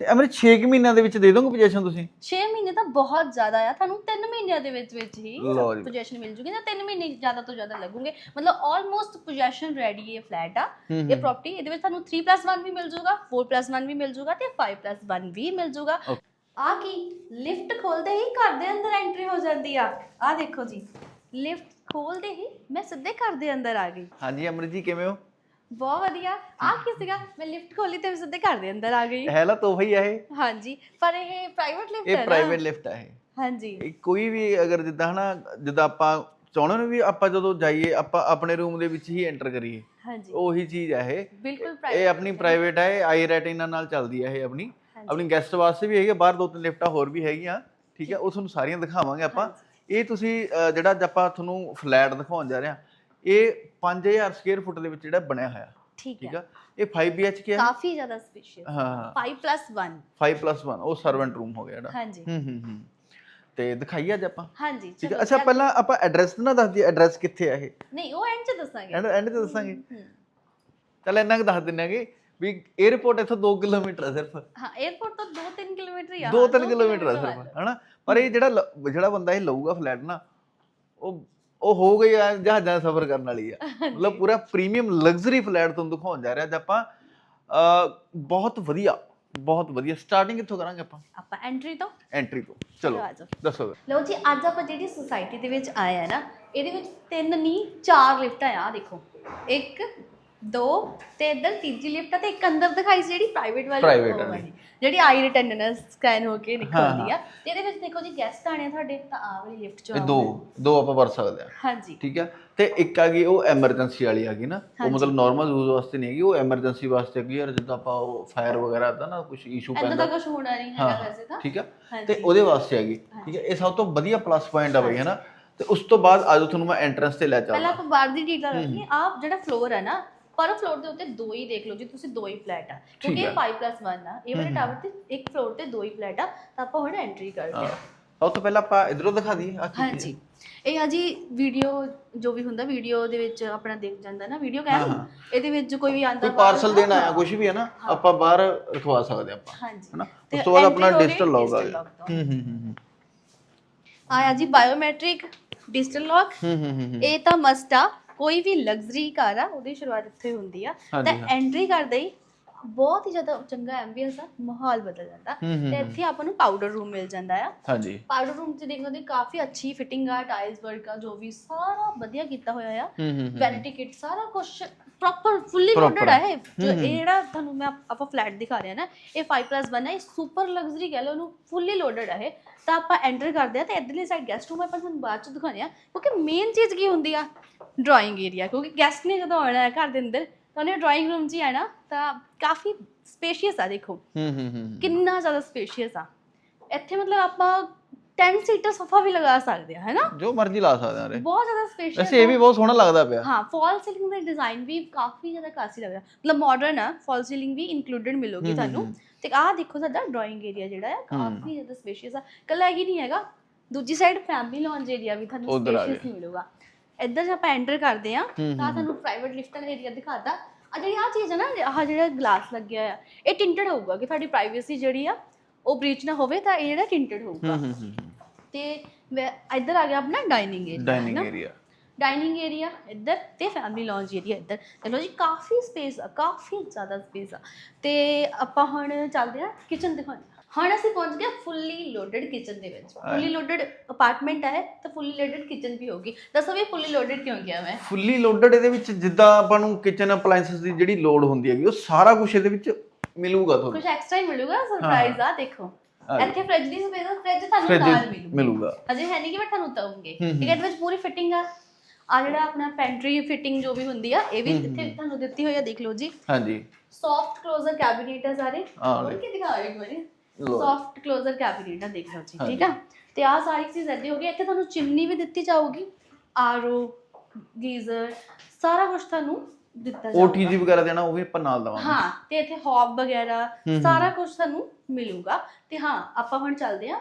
ਤੇ ਅਮਰ 6 ਮਹੀਨਿਆਂ ਦੇ ਵਿੱਚ ਦੇ ਦੋਗੇ ਪੋਜੀਸ਼ਨ ਤੁਸੀਂ? 6 ਮਹੀਨੇ ਤਾਂ ਬਹੁਤ ਜ਼ਿਆਦਾ ਆ। ਤੁਹਾਨੂੰ 3 ਮਹੀਨਿਆਂ ਦੇ ਵਿੱਚ ਵਿੱਚ ਹੀ ਲਓ ਜੀ। ਪੋਜੀਸ਼ਨ ਮਿਲ ਜੂਗੀ ਨਾ 3 ਮਹੀਨੇ ਜ਼ਿਆਦਾ ਤੋਂ ਜ਼ਿਆਦਾ ਲੱਗੂਗੇ। ਮਤਲਬ ਆਲਮੋਸਟ ਪੋਜੀਸ਼ਨ ਰੈਡੀ ਇਹ ਫਲੈਟ ਆ ਹੂੰ ਇਹ ਪ੍ਰਾਪਰਟੀ ਇਹਦੇ ਵਿੱਚ ਤੁਹਾਨੂੰ 3+1 ਵੀ ਮਿਲ ਜੂਗਾ 4+1 ਵੀ ਮਿਲ ਜੂਗਾ ਤੇ 5+1 ਵੀ ਮਿਲ ਜੂਗਾ। Okay. ਆ ਕੀ? ਲਿਫਟ ਖੋਲਦੇ ਹੀ ਘਰ ਦੇ ਅੰਦਰ ਐਂਟਰੀ ਹੋ ਜਾਂਦੀ ਆ। ਆ ਦੇਖੋ ਜੀ। ਲਿਫਟ ਖੋਲਦੇ ਹੀ ਮੈਂ ਸਿੱਧੇ ਘਰ ਦੇ ਅੰਦਰ ਆ ਗਈ। ਹਾਂਜੀ ਅਮਰ ਜੀ ਕਿਵੇਂ ਹੋ? ਬਹੁਤ ਵਧੀਆ। ਆ ਕੀ ਸੀਗਾ? ਮੈਂ ਲਿਫਟ ਖੋਲੀ ਤੇ ਸਿੱਧੇ ਘਰ ਦੇ ਅੰਦਰ ਆ ਗਈ। ਹੈ ਲਾ ਤੋਹਫਾ ਹੀ ਆ ਇਹ। ਹਾਂਜੀ ਪਰ ਇਹ ਪ੍ਰਾਈਵੇਟ ਲਿਫਟ ਹੈ ਇਹ ਨਾ? ਪ੍ਰਾਈਵੇਟ ਲਿਫਟ ਹੈ ਇਹ। ਹਾਂਜੀ। ਇਹ ਕੋਈ ਵੀ ਅਗਰ ਜਿੱਦਾਂ ਹਨਾ ਜਿੱਦਾਂ ਆਪਾਂ ਚਾਹੁੰਦੇ ਨੇ ਵੀ ਆਪਾਂ ਜਦੋਂ ਜਾਈਏ ਆਪਾਂ ਆਪਣੇ ਰੂਮ ਦੇ ਵਿੱਚ ਹੀ ਐਂਟਰ ਕਰੀਏ। ਹਾਂਜੀ। ਉਹੀ ਚੀਜ਼ ਹੈ ਇਹ। ਬਿਲਕੁਲ ਇਹ ਆਪਣੀ ਪ੍ਰਾਈਵੇਟ ਹੈ। ਆਈ ਰੈਟਿਨਾ ਨਾਲ ਚੱਲਦੀ ਹੈ ਇਹ ਆਪਣੀ। ਆਪਣੀ ਗੈਸਟ ਵਾਸਤੇ ਵੀ ਹੈਗੀ ਬਾਹਰ ਦੋ ਤਿੰਨ ਲਿਫਟਾਂ ਹੋਰ ਵੀ ਹੈਗੀਆਂ। ਠੀਕ ਹੈ ਉਹ ਤੁਹਾਨੂੰ ਸਾਰੀਆਂ ਦਿਖਾਵਾਂਗੇ ਆਪਾਂ। ਇਹ ਤੁਸੀਂ ਜਿਹੜਾ ਅੱਜ ਆਪਾਂ ਤੁਹਾਨੂੰ ਫਲੈਟ ਦਿਖਾਉਣ ਜਾ ਰਹੇ ਹਾਂ ਇਹ 5000 ਸਕੁਅਰ ਫੁੱਟ ਦੇ ਵਿੱਚ ਜਿਹੜਾ ਬਣਿਆ ਹੋਇਆ। ਠੀਕ ਹੈ। ਇਹ 5 BHK ਹੈ? ਕਾਫੀ ਜ਼ਿਆਦਾ ਸਪੇਸ਼ੀਅਸ ਹਾਂ। 5+1 5+1 ਉਹ ਸਰਵੈਂਟ ਰੂਮ ਹੋ ਗਿਆ ਜਿਹੜਾ। ਹਾਂਜੀ। ਹੂੰ ਹੂੰ ਹੂੰ। ਤੇ ਦਿਖਾਈਏ ਅੱਜ ਆਪਾਂ। ਹਾਂਜੀ ਠੀਕ ਹੈ ਅੱਛਾ ਪਹਿਲਾਂ ਆਪਾਂ ਐਡਰੈਸ ਨਾ ਦੱਸ ਦਈਏ ਐਡਰੈਸ ਕਿੱਥੇ ਆ ਇਹ? ਨਹੀਂ ਉਹ ਐਂਡ ਚ ਦੱਸਾਂਗੇ। ਐਂਡ ਐਂਡ ਤੇ ਦੱਸਾਂਗੇ। ਹਮ, ਇੰਨਾ ਕੁ ਦੱਸ ਦਿੰਨੇ ਆਗੇ ਵੀ 에어ਪੋਰਟ ਇੱਥੋਂ 2 ਕਿਲੋਮੀਟਰ ਹੈ ਸਿਰਫ। ਹਾਂ 에어ਪੋਰਟ ਤੋਂ 2-3 ਕਿਲੋਮੀਟਰ ਹੀ ਆ। 2-3 ਕਿਲੋਮੀਟਰ ਹੈ ਸਿਰਫ ਹਨਾ? ਪਰ ਇਹ ਜਿਹੜਾ ਜਿਹੜਾ ਬੰਦਾ ਇਹ ਲਊਗਾ ਫਲੈਟ ਨਾ ਉਹ ਉਹ ਹੋ ਗਈ ਆ ਜਹਾਜ਼ਾਂ ਸਫ਼ਰ ਕਰਨ ਵਾਲੀ ਆ। ਮਤਲਬ ਪੂਰਾ ਪ੍ਰੀਮੀਅਮ ਲਗਜ਼ਰੀ ਫਲੈਟ ਤੁਹਾਨੂੰ ਦਿਖਾਉਣ ਜਾ ਰਿਹਾ ਅੱਜ ਆਪਾਂ। ਅ, ਬਹੁਤ ਵਧੀਆ ਬਹੁਤ ਵਧੀਆ। ਸਟਾਰਟਿੰਗ ਕਿੱਥੋਂ ਕਰਾਂਗੇ ਆਪਾਂ? ਆਪਾਂ ਐਂਟਰੀ ਤੋਂ? ਐਂਟਰੀ ਤੋਂ। ਚਲੋ ਆ ਜਾਓ। ਦੱਸੋ ਲਓ ਜੀ ਅੱਜ ਆਪਾਂ ਜਿਹੜੀ ਸੁਸਾਇਟੀ ਦੇ ਵਿੱਚ ਆਏ ਆ ਨਾ ਇਹਦੇ ਵਿੱਚ ਤਿੰਨ ਨਹੀਂ ਚਾਰ ਲਿਫਟਾਂ ਆ ਆਹ ਦੇਖੋ। ਇੱਕ ਦੋ ਤੇ ਇੱਧਰ ਤੀਜੀ ਲਿਫਟ ਆ ਤੇ ਇੱਕ ਅੰਦਰ ਦਿਖਾਈ ਸੀ ਜਿਹੜੀ ਪ੍ਰਾਈਵੇਟ ਵਾਲੀ Private ਉਹ ਵਾਲੀ। ਵਾਲੀ, ਜਿਹੜੀ ਆਈ ਰਿਟੈਂਡਨਸ ਸਕੈਨ ਹੋ ਕੇ ਨਿਕਲਦੀ ਆ। ਤੇ ਇਹਦੇ ਵਿੱਚ ਦੇਖੋ ਜੀ ਗੈਸਟ ਆਣੇ ਆ ਤੁਹਾਡੇ ਤਾਂ ਆ ਵਾਲੀ ਲਿਫਟ ਚ ਇਹ ਦੋ ਦੋ ਆਪਾਂ ਵਰ ਸਕਦੇ ਆ। ਹਾਂਜੀ। ਠੀਕ ਹੈ ਤੇ ਇੱਕ ਆ ਗਈ ਉਹ ਐਮਰਜੈਂਸੀ ਵਾਲੀ ਆ ਗਈ ਨਾ। ਉਹ ਮਤਲਬ ਨਾਰਮਲ ਯੂਜ਼ ਵਾਸਤੇ ਨਹੀਂ ਹੈਗੀ ਉਹ ਐਮਰਜੈਂਸੀ ਵਾਸਤੇ ਹੈਗੀ ਯਾਰ ਜਿੱਦਾਂ ਆਪਾਂ ਉਹ ਫਾਇਰ ਵਗੈਰਾ ਦਾ ਨਾ ਕੁਝ ਇਸ਼ੂ ਐਦਾਂ ਪੈਂਦਾ। ਦਾ ਕੁਝ ਹੋਣਾ ਨਹੀਂ ਹੈਗਾ ਵੈਸੇ ਤਾਂ। ਠੀਕ ਹਾਂਜੀ। ਤੇ ਉਹਦੇ ਵਾਸਤੇ ਹੈਗੀ। ਠੀਕ ਹੈ ਇਹ ਸਭ ਤੋਂ ਵਧੀਆ ਪਲੱਸ ਪੁਆਇੰਟ ਆ ਬਈ ਹੈ ਨਾ? ਤੇ ਉਸ ਤੋਂ ਬਾਅਦ ਆਜੋ ਤੁਹਾਨੂੰ ਮੈਂ ਐਂਟਰੈਂਸ ਤੇ ਲੈ ਪਹਿਲਾਂ ਚੱਲਦਾ ਆਪਾਂ ਬਾਹਰ ਦੀ ਡੀਟੇਲ ਰੱਖੀਏ ਆਪ ਜਿਹੜਾ ਫਲੋਰ ਹੈ ਨਾ ਪਰ ਫਲੋਰ ਦੇ ਉੱਤੇ ਦੋ ਹੀ ਦੇਖ ਲਓ ਜੀ ਤੁਸੀਂ ਦੋ ਹੀ ਫਲੈਟ ਆ। ਕਿਉਂਕਿ ਇਹ 5+1 ਆ। ਇਹ ਵਾਲੇ ਟਾਵਰ ਤੇ ਇੱਕ ਫਲੋਰ ਤੇ ਦੋ ਹੀ ਫਲੈਟ ਆ ਤਾਂ ਆਪਾਂ ਹੁਣ ਐਂਟਰੀ ਕਰਦੇ ਆ ਸਭ ਤੋਂ ਪਹਿਲਾਂ ਆਪਾਂ ਇਧਰੋਂ ਦਿਖਾ ਦਈਏ ਆ ਹਾਂਜੀ। ਇਹ ਆ ਜੀ ਵੀਡੀਓ ਜੋ ਵੀ ਹੁੰਦਾ ਵੀਡੀਓ ਦੇ ਵਿੱਚ ਆਪਣਾ ਦੇਖ ਜਾਂਦਾ ਨਾ ਵੀਡੀਓ ਹਾਂ। ਇਹਦੇ ਵਿੱਚ ਕੋਈ ਵੀ ਆਂਦਾ ਕੋਈ ਪਾਰਸਲ ਦੇਣ ਆਇਆ ਕੁਝ ਵੀ ਹੈ ਨਾ ਆਪਾਂ ਬਾਹਰ ਰਖਵਾ ਸਕਦੇ ਆਪਾਂ ਹਾਂਜੀ। ਹੈਨਾ? ਉਸ ਤੋਂ ਬਾਅਦ ਆਪਣਾ ਡਿਜੀਟਲ ਲੌਗ ਆ ਗਿਆ। ਹੂੰ ਹੂੰ ਹੂੰ ਆਇਆ ਜੀ ਬਾਇਓਮੈਟ੍ਰਿਕ ਡਿਜੀਟਲ ਹੂੰ ਹੂੰ ਹੂੰ ਇਹ ਤਾਂ ਮਸਟ ਆ। ਕੋਈ ਵੀ ਲਗਜ਼ਰੀ ਕਾਰ ਆ ਉਹਦੀ ਸ਼ੁਰੂਆਤ ਇੱਥੇ ਹੁੰਦੀ ਆ। ਤਾਂ ਐਂਟਰੀ ਕਰਦੇ ਹੀ ਬਹੁਤ ਹੀ ਜ਼ਿਆਦਾ ਚੰਗਾ ਐਂਬੀਐਂਸ ਆ ਮਾਹੌਲ ਬਦਲ ਜਾਂਦਾ। ਤੇ ਇੱਥੇ ਆਪਾਂ ਨੂੰ ਪਾਊਡਰ ਰੂਮ ਮਿਲ ਜਾਂਦਾ ਆ। ਹਾਂਜੀ। ਪਾਊਡਰ ਰੂਮ 'ਚ ਦੇਖੋ ਤੇ ਕਾਫੀ ਅੱਛੀ ਫਿਟਿੰਗ ਆ ਟਾਈਲਸ ਵਰਕ ਆ ਜੋ ਵੀ ਸਾਰਾ ਵਧੀਆ ਕੀਤਾ ਹੋਇਆ ਆ। ਵੈਨਿਟੀ ਕਿਟ ਸਾਰਾ ਕੁਝ ਪ੍ਰੋਪਰ ਫੁੱਲੀ ਲੋਡਡ ਹੈ ਇਹ। ਜੋ ਹੂੰ, ਹੂੰ। ਇਹ ਜਿਹੜਾ ਤੁਹਾਨੂੰ ਮੈਂ ਆਪ- ਆਪਾਂ ਫਲੈਟ ਦਿਖਾ ਰਿਹਾ ਨਾ ਇਹ 5+1 ਹੈ ਇਹ ਸੁਪਰ ਲਗਜ਼ਰੀ ਕਹਿ ਲਓ ਉਹਨੂੰ ਫੁੱਲੀ ਲੋਡਡ ਹੈ ਇਹ। ਤਾਂ ਆਪਾਂ ਐਂਟਰ ਕਰਦੇ ਆ ਤੇ ਇਧਰਲੀ ਸਾਈਡ ਗੈਸਟ ਰੂਮ ਆਪਾਂ ਤੁਹਾਨੂੰ ਬਾਅਦ ਚ ਦਿਖਾਉਂਦੇ ਆ ਕਿਉਂਕਿ ਮੇਨ ਚੀਜ਼ ਕੀ ਹੁੰਦੀ ਆ? ਡਰਾਇੰਗ ਏਰੀਆ ਕਿਉਂਕਿ ਗੈਸਟ ਨੇ ਜਦੋਂ ਆਉਣਾ ਹੈ ਘਰ ਦੇ ਅੰਦਰ ਤਾਂ ਉਹਨੇ ਡਰਾਇੰਗ ਰੂਮ 'ਚ ਹੀ ਆਣਾ ਤਾਂ ਕਾਫੀ ਸਪੇਸ਼ੀਅਸ ਆ ਦੇਖੋ। ਹੂੰ ਹੂੰ ਹੂੰ ਕਿੰਨਾ ਜ਼ਿਆਦਾ ਸਪੇਸ਼ੀਅਸ ਆ। ਇੱਥੇ ਮਤਲਬ ਆਪਾਂ 10 ਸੀਟਰ ਸੋਫਾ ਵੀ ਲਗਾ ਸਕਦੇ ਆ ਹੈਨਾ? ਜੋ ਮਰਜ਼ੀ ਲਾ ਸਕਦੇ ਆ ਰੇ ਬਹੁਤ ਜ਼ਿਆਦਾ ਸਪੇਸ਼ੀਅਸ ਵੈਸੇ ਇਹ ਵੀ ਬਹੁਤ ਸੋਹਣਾ ਲੱਗਦਾ ਪਿਆ। ਹਾਂ ਫਾਲ ਸੀਲਿੰਗ ਦਾ ਡਿਜ਼ਾਈਨ ਵੀ ਕਾਫੀ ਜ਼ਿਆਦਾ ਕਲਾਸੀ ਲੱਗ ਰਿਹਾ। ਮਤਲਬ ਮਾਡਰਨ ਆ ਫਾਲ ਸੀਲਿੰਗ ਵੀ ਇਨਕਲੂਡਡ ਮਿਲੂਗੀ ਤੁਹਾਨੂੰ। ਤੇ ਆਹ ਦੇਖੋ ਸਾਡਾ ਡਰਾਇੰਗ ਏਰੀਆ ਜਿਹੜਾ ਆ ਕਾਫੀ ਜ਼ਿਆਦਾ ਸਪੇਸ਼ੀਅਸ ਆ। ਕੱਲਾ ਹੀ ਨਹੀਂ ਹੈਗਾ। ਦੂਜੀ ਸਾਈਡ ਫੈਮਿਲੀ ਲੌਂਜ ਏਰੀਆ ਵੀ ਤੁਹਾਨੂੰ ਆ ਸਪੇਸ਼ੀਅਸ ਮਿਲੂਗਾ। ਇੱਧਰ ਜੇ ਆਪਾਂ ਐਂਟਰ ਕਰਦੇ ਆ ਤਾਂ ਤੁਹਾਨੂੰ ਪ੍ਰਾਈਵੇਟ ਲਿਫਟ ਵਾਲਾ ਏਰੀਆ ਦਿਖਾਤਾ। ਆ ਜਿਹੜੀ ਆ ਚੀਜ਼ ਹੈ ਨਾ ਆਹ ਜਿਹੜਾ ਗਲਾਸ ਲੱਗਿਆ ਆ ਇਹ ਟਿੰਟਡ ਹੋਊਗਾ ਕਿ ਤੁਹਾਡੀ ਪ੍ਰਾਈਵੇਸੀ ਜਿਹੜੀ ਆ ਉਹ ਬ੍ਰੀਚ ਨਾ ਹੋਵੇ ਤਾਂ ਇਹ ਜਿਹੜਾ ਟਿੰਟਡ ਹੋਊਗਾ। ਤੇ ਇੱਧਰ ਆ ਗਿਆ ਆਪਣਾ dining area dining area dining area ਇੱਧਰ ਤੇ ਫੈਮਿਲੀ ਲੌਂਜ ਏਰੀਆ ਇੱਧਰ। ਚਲੋ ਜੀ ਕਾਫੀ ਸਪੇਸ ਆ ਕਾਫੀ ਜ਼ਿਆਦਾ ਸਪੇਸ ਆ। ਤੇ ਆਪਾਂ ਹੁਣ ਚੱਲਦੇ ਆ ਕਿਚਨ ਦਿਖਾਉਂਦੇ ਹੁਣ ਅਸੀਂ ਪਹੁੰਚ ਗਏ ਫੁੱਲੀ ਲੋਡਡ ਕਿਚਨ ਦੇ ਵਿੱਚ। ਫੁੱਲੀ ਲੋਡਡ ਅਪਾਰਟਮੈਂਟ ਹੈ ਤਾਂ ਫੁੱਲੀ ਲੋਡਡ ਕਿਚਨ ਵੀ ਹੋਗੀ ਦੱਸੋ ਵੀ ਫੁੱਲੀ ਲੋਡਡ ਕਿਉਂ ਗਿਆ ਮੈਂ? ਫੁੱਲੀ ਲੋਡਡ ਇਹਦੇ ਵਿੱਚ ਜਿੱਦਾਂ ਆਪਾਂ ਨੂੰ ਕਿਚਨ ਅਪਲਾਈਐਂਸਸ ਦੀ ਜਿਹੜੀ ਲੋਡ ਹੁੰਦੀ ਹੈਗੀ ਉਹ ਸਾਰਾ ਕੁਝ ਇਹਦੇ ਵਿੱਚ ਮਿਲੂਗਾ ਤੁਹਾਨੂੰ। ਕੁਝ ਐਕਸਟਰਾ ਹੀ ਮਿਲੂਗਾ? ਸਰਪ੍ਰਾਈਜ਼ ਆ ਦੇਖੋ। ਇੱਥੇ ਫ੍ਰਿਜ ਦੀ ਸਪੇਸ ਫ੍ਰਿਜ ਤੁਹਾਨੂੰ Fridge ਨਾਲ ਮਿਲੂਗੀ। ਮਿਲੂਗਾ। ਅਜੇ ਹੈ ਨਹੀਂ ਕਿ ਮੈਂ ਤੁਹਾਨੂੰ ਦਊਂਗੀ। ਹੂੰ, ਠੀਕ ਹੈ ਇਹਦੇ ਵਿੱਚ ਪੂਰੀ ਫਿਟਿੰਗ ਆ। ਆ ਜਿਹੜਾ ਆਪਣਾ ਪੈਂਟਰੀ ਫਿਟਿੰਗ ਜੋ ਵੀ ਹੁੰਦੀ ਆ ਇਹ ਵੀ ਇੱਥੇ ਤੁਹਾਨੂੰ ਦਿੱਤੀ ਹੋਈ ਆ ਦੇਖ ਲਓ ਜੀ। ਹਾਂਜੀ। ਸੌਫਟ ਕਲੋਜ਼ਰ ਕੈਬਿਨੇਟ ਆ ਸਾਰੇ। ਹੋਰ ਕੀ ਦਿਖਾ ਰਹੇ ਇੱਕ ਵਾਰੀ? ਲਓ। ਸੌਫਟ ਕਲੋਜ਼ਰ ਕੈਬਿਨੇਟ ਆ ਦੇਖ ਲਓ ਜੀ ਠੀਕ ਆ? ਤੇ ਆ ਸਾਰੀ ਚੀਜ਼ ਇੱਥੇ ਹੋ ਗਈ। ਇੱਥੇ ਤੁਹਾਨੂੰ ਚਿਮਨੀ ਵੀ ਦਿੱਤੀ ਜਾਊਗੀ। ਆਰਓ ਗੀਜ਼ਰ ਸਾਰਾ ਕੁਝ ਤੁਹਾਨੂੰ ਦਿੱਤਾ ਜਾਊਗਾ। ਓਟੀਜੀ ਵਗੈਰਾ ਦੇਣਾ ਉਹ ਵੀ ਆਪਾਂ ਨਾਲ ਦਵਾਂਗੇ। ਹਾਂ ਤੇ ਇੱਥੇ ਹੌਬ ਵਗੈਰਾ ਸਾਰਾ ਕੁਝ ਤੁਹਾਨੂੰ ਮਿਲੂਗਾ। ਤੇ ਹਾਂ ਆਪਾਂ ਹੁਣ ਚੱਲਦੇ ਆ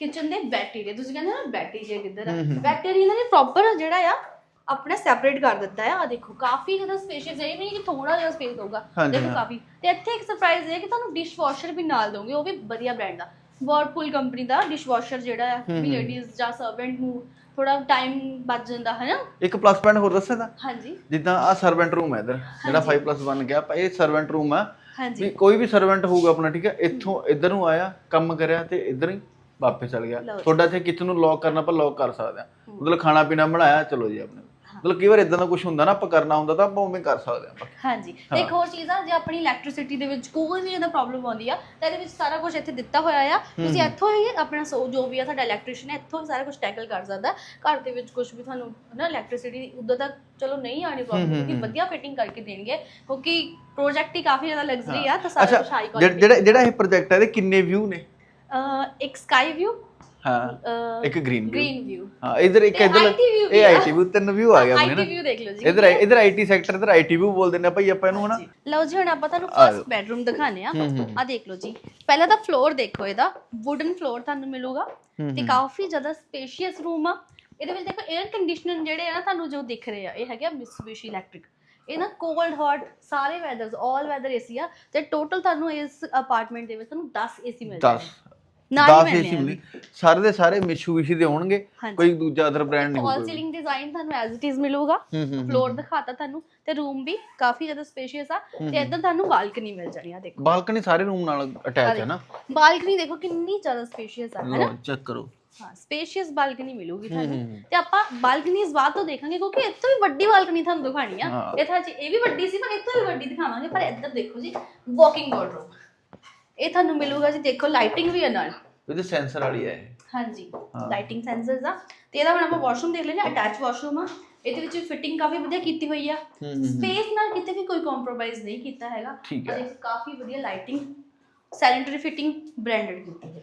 ਕਿਚਨ ਦੇ ਬੈਟ ਏਰੀਆ ਤੁਸੀਂ ਕਹਿੰਦੇ ਨਾ ਬੈਟ ਏਰੀਆ ਕਿੱਧਰ ਆ? ਬੈਟ ਏਰੀਆ ਇਹਨਾਂ ਨੇ ਪ੍ਰੋਪਰ ਜਿਹੜਾ ਆ ਆਪਣਾ ਸੈਪਰੇਟ ਕਰ ਦਿੱਤਾ ਹੈ ਆ ਦੇਖੋ ਕਾਫੀ ਜ਼ਿਆਦਾ ਸਪੇਸ਼ੀਅਸ ਹੈ। ਇਹ ਨਹੀਂ ਕਿ ਥੋੜਾ ਜਿਹਾ ਸਪੇਸ ਹੋਊਗਾ। ਦੇਖੋ। ਕਾਫੀ। ਤੇ ਇੱਥੇ ਇੱਕ ਸਰਪ੍ਰਾਈਜ਼ ਹੈ ਕਿ ਤੁਹਾਨੂੰ ਡਿਸ਼ ਵਾਸ਼ਰ ਵੀ ਨਾਲ ਦੋਗੇ ਉਹ ਵੀ ਵਧੀਆ ਬ੍ਰਾਂਡ ਦਾ ਵਰਲਪੂਲ ਕੰਪਨੀ ਦਾ ਡਿਸ਼ ਵਾਸ਼ਰ ਜਿਹੜਾ ਹੈ ਵੀ ਲੇਡੀਜ਼ ਜਾਂ ਸਰਵੈਂਟ ਨੂੰ ਥੋੜਾ ਟਾਈਮ ਬਚ ਜਾਂਦਾ ਹੈ ਨਾ ਇੱਕ ਪਲੱਸ ਪੁਆਇੰਟ ਹੋਰ ਦੱਸਿਆ ਤਾਂ? ਹਾਂਜੀ। ਜਿੱਦਾਂ ਆ ਸਰਵੈਂਟ ਰੂਮ ਹੈ ਇਧਰ ਜਿਹੜਾ 5+1 ਗਿਆ ਇਹ ਸਰਵੈਂਟ ਰੂਮ ਆ ਹਾਂਜੀ। ਵੀ ਕੋਈ ਵੀ ਸਰਵੈਂਟ ਹੋਊਗਾ ਆਪਣਾ ਠੀਕ ਹੈ ਇੱਥੋਂ ਇੱਧਰ ਨੂੰ ਆਇਆ ਕੰਮ ਕਰਿਆ ਤੇ ਇੱਧਰ ਹੀ ਵਾਪਸ ਚਲ ਗਿਆ। ਲਓ ਜੀ। ਤੁਹਾਡਾ ਇੱਥੇ ਕਿਚਨ ਨੂੰ ਲੌਕ ਕਰਨਾ ਆਪਾਂ ਲੌਕ ਕਰ ਸਕਦੇ ਆ ਮਤਲਬ ਖਾਣਾ ਪੀਣਾ ਬਣਾਇਆ ਚਲੋ ਜੀ ਆਪਣੇ ਮਤਲਬ ਕਈ ਵਾਰ ਇਦਾਂ ਦਾ ਕੁਝ ਹੁੰਦਾ ਨਾ ਆਪਾਂ ਕਰਨਾ ਹੁੰਦਾ ਤਾਂ ਆਪਾਂ ਉਵੇਂ ਕਰ ਸਕਦੇ ਆਪਾਂ ਹਾਂਜੀ। ਤੇ ਇੱਕ ਹੋਰ ਚੀਜ਼ ਆ ਜੇ ਆਪਣੀ ਇਲੈਕਟ੍ਰਿਸਿਟੀ ਦੇ ਵਿੱਚ ਕੋਈ ਵੀ ਇਹਦਾ ਪ੍ਰੋਬਲਮ ਆਉਂਦੀ ਆ ਤਾਂ ਇਹਦੇ ਵਿੱਚ ਸਾਰਾ ਕੁਝ ਇੱਥੇ ਦਿੱਤਾ ਹੋਇਆ ਆ। ਤੁਸੀਂ ਇੱਥੋਂ ਹੀ ਆਪਣਾ ਸੋ ਜੋ ਵੀ ਆ ਤੁਹਾਡਾ ਇਲੈਕਟ੍ਰੀਸ਼ੀਅਨ ਹੈ ਇੱਥੋਂ ਹੀ ਸਾਰਾ ਕੁਝ ਟੈਕਲ ਕਰ ਸਕਦਾ। ਘਰ ਦੇ ਵਿੱਚ ਕੁਝ ਵੀ ਤੁਹਾਨੂੰ ਨਾ ਇਲੈਕਟ੍ਰਿਸਿਟੀ ਉਦੋਂ ਤੱਕ ਚਲੋ ਨਹੀਂ ਆਣੀ ਪ੍ਰੋਬਲਮ ਕਿਉਂਕਿ ਵਧੀਆ ਫਿਟਿੰਗ ਕਰਕੇ ਦੇਣਗੇ ਕਿਉਂਕਿ ਪ੍ਰੋਜੈਕਟ ਹੀ ਕਾਫੀ ਜ਼ਿਆਦਾ ਲਗਜ਼ਰੀ ਆ ਤਾਂ ਸਾਰਾ ਕੁਝ ਹਾਈ ਕੁਆਲਿਟੀ ਜਿਹੜਾ- ਜਿਹੜਾ ਇਹ ਪ੍ਰੋਜੈਕਟ ਹੈ ਇਹਦੇ ਕਿੰਨੇ ਵਿਊ ਨੇ? ਇੱਕ ਸਕਾਈ ਵਿਊ ਹਾਂ ਇੱਕ ਗ੍ਰੀਨ ਵਿਊ ਗ੍ਰੀਨ ਵਿਊ ਹਾਂ ਇਧਰ ਇੱਕ ਤੇ ਇਧਰ IT view ਵੀ ਇਹ ਆ। ਆਈਟੀ ਵਿਊ ਤਿੰਨ ਵਿਊ ਆ ਗਿਆ ਆਪਣੇ ਆਈਟੀ ਨਾ ਵਿਊ ਦੇਖ ਲਓ ਜੀ ਇਧਰ ਇਧਰ ਆਈਟੀ ਸੈਕਟਰ ਇਧਰ ਆਈਟੀ ਵਿਊ ਬੋਲ ਦਿੰਦੇ ਆ ਭਾਈ ਆਪਾਂ ਇਹਨੂੰ ਹਨਾ ਲਓ ਜੀ ਹੁਣ ਆਪਾਂ ਤੁਹਾਨੂੰ ਆ ਫਰਸਟ ਬੈਡਰੂਮ ਦਿਖਾਣੇ ਆ ਆ ਦੇਖ ਲਓ ਜੀ ਪਹਿਲਾਂ ਤਾਂ ਫਲੋਰ ਦੇਖੋ ਇਹਦਾ ਵੁਡਨ ਫਲੋਰ ਤੁਹਾਨੂੰ ਮਿਲੂਗਾ ਤੇ ਕਾਫੀ ਜ਼ਿਆਦਾ ਸਪੇਸ਼ੀਅਸ ਰੂਮ ਆ ਇਹਦੇ ਵਿੱਚ ਦੇਖੋ 에ਅਰ ਕੰਡੀਸ਼ਨਰ ਜਿਹੜੇ ਆ ਨਾ ਤੁਹਾਨੂੰ ਜੋ ਦਿਖ ਰਹੇ ਆ ਇਹ ਹੈਗਾ ਮਿਸੂਬਿਸ਼ੀ ਇਲੈਕਟ੍ਰਿਕ ਇਹ ਨਾ ਕੋਲਡ ਹੌਟ ਸਾਰੇ ਵੈਦਰਸ 올 ਵੈਦਰ ਏਸੀ ਆ ਤੇ ਟੋਟਲ ਤੁਹਾਨੂੰ ਇਸ ਅਪਾਰਟਮੈਂਟ ਦੇ ਵਿੱਚ ਤੁਹਾਨੂੰ 10 ਏਸੀ ਮਿਲ 10 ਨਾਲ 10 ਹੀ ਏਸੀ ਮਿਲੇ ਸਾਰੇ ਦੇ ਸਾਰੇ ਮਿਸ਼ੂਬਿਸ਼ੀ ਦੇ ਹੋਣਗੇ। ਕੋਈ ਦੂਜਾ ਅਦਰ ਬ੍ਰਾਂਡ ਨਹੀਂ ਫਾਲ ਹੋਊਗਾ। ਸੀਲਿੰਗ ਡਿਜ਼ਾਈਨ ਤੁਹਾਨੂੰ ਐਜ਼ ਇਟ ਇਜ਼ ਮਿਲੂਗਾ। ਫਲੋਰ ਦਿਖਾਤਾ ਤੁਹਾਨੂੰ ਤੇ ਰੂਮ ਵੀ ਕਾਫੀ ਜ਼ਿਆਦਾ ਸਪੇਸ਼ੀਅਸ ਆ ਤੇ ਇੱਧਰ ਤੁਹਾਨੂੰ ਬਾਲਕਨੀ ਮਿਲ ਜਾਣੀ ਆ ਦੇਖੋ। ਬਾਲਕਨੀ ਸਾਰੇ ਰੂਮ ਨਾਲ ਅਟੈਚ ਹੈ ਨਾ? ਬਾਲਕਨੀ ਦੇਖੋ ਕਿੰਨੀ ਜ਼ਿਆਦਾ ਸਪੇਸ਼ੀਅਸ ਆ ਹੈ ਨਾ? ਚੈੱਕ ਕਰੋ। ਹਾਂ ਸਪੇਸ਼ੀਅਸ ਬਾਲਕਨੀ ਮਿਲੂਗੀ ਤੁਹਾਨੂੰ। ਤੇ ਆਪਾਂ ਬਾਲਕਨੀਜ਼ ਬਾਅਦ ਤੋਂ ਦੇਖਾਂਗੇ ਕਿਉਂਕਿ ਇੱਥੋਂ ਵੀ ਵੱਡੀ ਬਾਲਕਨੀ ਤੁਹਾਨੂੰ ਦਿਖਾਣੀ ਆ। ਇਹ ਤਾਂ ਜੀ ਇਹ ਵੀ ਵੱਡੀ ਸੀ ਪਰ ਇੱਥੋਂ ਵੀ ਵੱਡੀ ਦਿਖਾਵਾਂਗੇ। ਪਰ ਇੱਧਰ ਦੇਖੋ ਜੀ ਵਾਕਿੰਗ ਵਾਰਡਰੋਬ ਇਹ ਤੁਹਾਨੂੰ ਮਿਲੂਗਾ ਜੀ ਦੇਖੋ ਲਾਈਟਿੰਗ ਵੀ ਹੈ ਨਾਲ। ਇਹਦੇ ਸੈਂਸਰ ਵਾਲੀ ਹੈ। ਹਾਂਜੀ। ਲਾਈਟਿੰਗ ਸੈਂਸਰਸ ਆ। ਤੇ ਇਹਦਾ ਹੁਣ ਆਪਾਂ ਵਾਸ਼ਰੂਮ ਦੇਖ ਲੈਂਦੇ ਅਟੈਚ ਵਾਸ਼ਰੂਮ ਆ। ਇਹਦੇ ਵਿੱਚ ਫਿਟਿੰਗ ਕਾਫੀ ਵਧੀਆ ਕੀਤੀ ਹੋਈ ਆ। ਸਪੇਸ ਨਾਲ ਕਿਤੇ ਵੀ ਕੋਈ ਕੰਪਰੋਮਾਈਜ਼ ਨਹੀਂ ਕੀਤਾ ਹੈਗਾ। ਦੇਖੋ ਕਾਫੀ ਵਧੀਆ ਲਾਈਟਿੰਗ ਸੈਨੀਟਰੀ ਫਿਟਿੰਗ ਬ੍ਰਾਂਡਡ ਕੀਤੀ ਹੈ